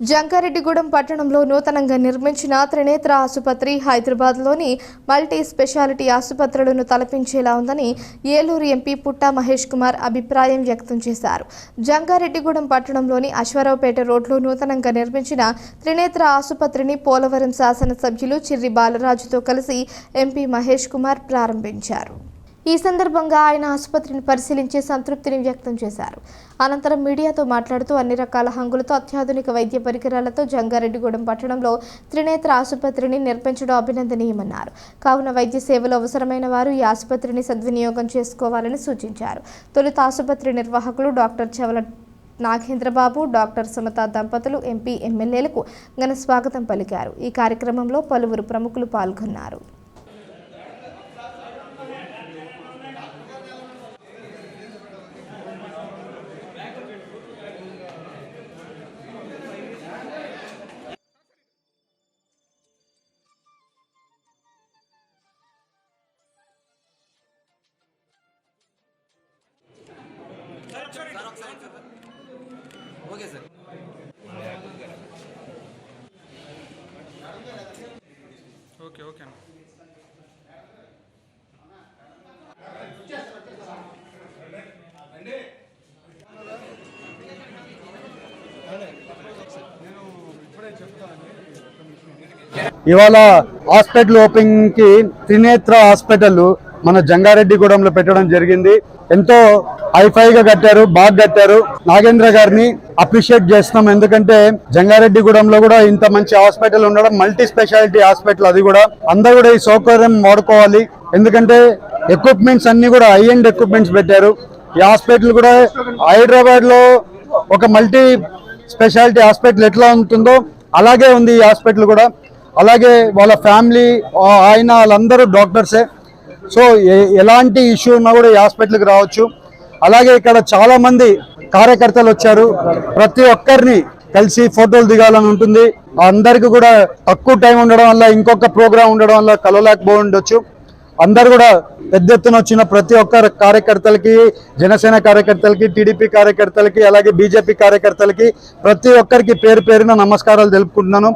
జంకారెడ్డిగూడెం పట్టణంలో నూతనంగా నిర్మించిన త్రినేత్ర ఆసుపత్రి హైదరాబాద్లోని మల్టీ స్పెషాలిటీ ఆసుపత్రులను తలపించేలా ఉందని ఏలూరు ఎంపీ పుట్టా మహేష్ కుమార్ అభిప్రాయం వ్యక్తం చేశారు. జంకారెడ్డిగూడెం పట్టణంలోని అశ్వరావుపేట రోడ్లో నూతనంగా నిర్మించిన త్రినేత్ర ఆసుపత్రిని పోలవరం శాసనసభ్యులు చిర్రి బాలరాజుతో కలిసి ఎంపీ మహేష్ కుమార్ ప్రారంభించారు. ఈ సందర్భంగా ఆయన ఆసుపత్రిని పరిశీలించి సంతృప్తిని వ్యక్తం చేశారు. అనంతరం మీడియాతో మాట్లాడుతూ అన్ని రకాల హంగులతో అత్యాధునిక వైద్య పరికరాలతో జంగారెడ్డిగూడెం పట్టణంలో త్రినేత్ర ఆసుపత్రిని నిర్మించడం అభినందనీయమన్నారు. కావున వైద్య సేవలు అవసరమైన వారు ఈ ఆసుపత్రిని సద్వినియోగం చేసుకోవాలని సూచించారు. తొలుత ఆసుపత్రి నిర్వాహకులు డాక్టర్ చవల నాగేంద్రబాబు డాక్టర్ సమత దంపతులు ఎంపీ ఎమ్మెల్యేలకు ఘన స్వాగతం పలికారు. ఈ కార్యక్రమంలో పలువురు ప్రముఖులు పాల్గొన్నారు. Okay sir. ఓకే ఓకే అన్న. ఇవాళ హాస్పిటల్ ఓపెనింగ్కి త్రినేత్ర హాస్పిటల్ మన జంగారెడ్డిగూడెంలో పెట్టడం జరిగింది. ఎంతో హైఫైగా కట్టారు బాగా కట్టారు. నాగేంద్ర గారిని అప్రిషియేట్ చేస్తున్నాం. ఎందుకంటే జంగారెడ్డిగూడెంలో కూడా ఇంత మంచి హాస్పిటల్ ఉండడం మల్టీ స్పెషాలిటీ హాస్పిటల్ అది కూడా. అందరూ కూడా ఈ సౌకర్యం వాడుకోవాలి. ఎందుకంటే ఎక్విప్మెంట్స్ అన్ని కూడా హై అండ్ ఎక్విప్మెంట్స్ పెట్టారు. ఈ హాస్పిటల్ కూడా హైదరాబాద్లో ఒక మల్టీ స్పెషాలిటీ హాస్పిటల్ ఎట్లా ఉంటుందో అలాగే ఉంది ఈ హాస్పిటల్ కూడా. అలాగే వాళ్ళ ఫ్యామిలీ ఆయన వాళ్ళందరూ డాక్టర్సే. సో ఎలాంటి ఇష్యూ ఉన్నా కూడా ఈ హాస్పిటల్కి రావచ్చు. అలాగే ఇక్కడ చాలా మంది కార్యకర్తలు వచ్చారు. ప్రతి ఒక్కరిని కలిసి ఫోటోలు దిగాలని ఉంటుంది. అందరికి కూడా తక్కువ టైం ఉండడం వల్ల ఇంకొక ప్రోగ్రామ్ ఉండడం వల్ల కలవలేకపోయిండొచ్చు. అందరు కూడా పెద్ద ఎత్తున వచ్చిన ప్రతి ఒక్క కార్యకర్తలకి జనసేన కార్యకర్తలకి టీడీపీ కార్యకర్తలకి అలాగే బీజేపీ కార్యకర్తలకి ప్రతి ఒక్కరికి పేరు పేరున నమస్కారాలు తెలుపుకుంటున్నాను.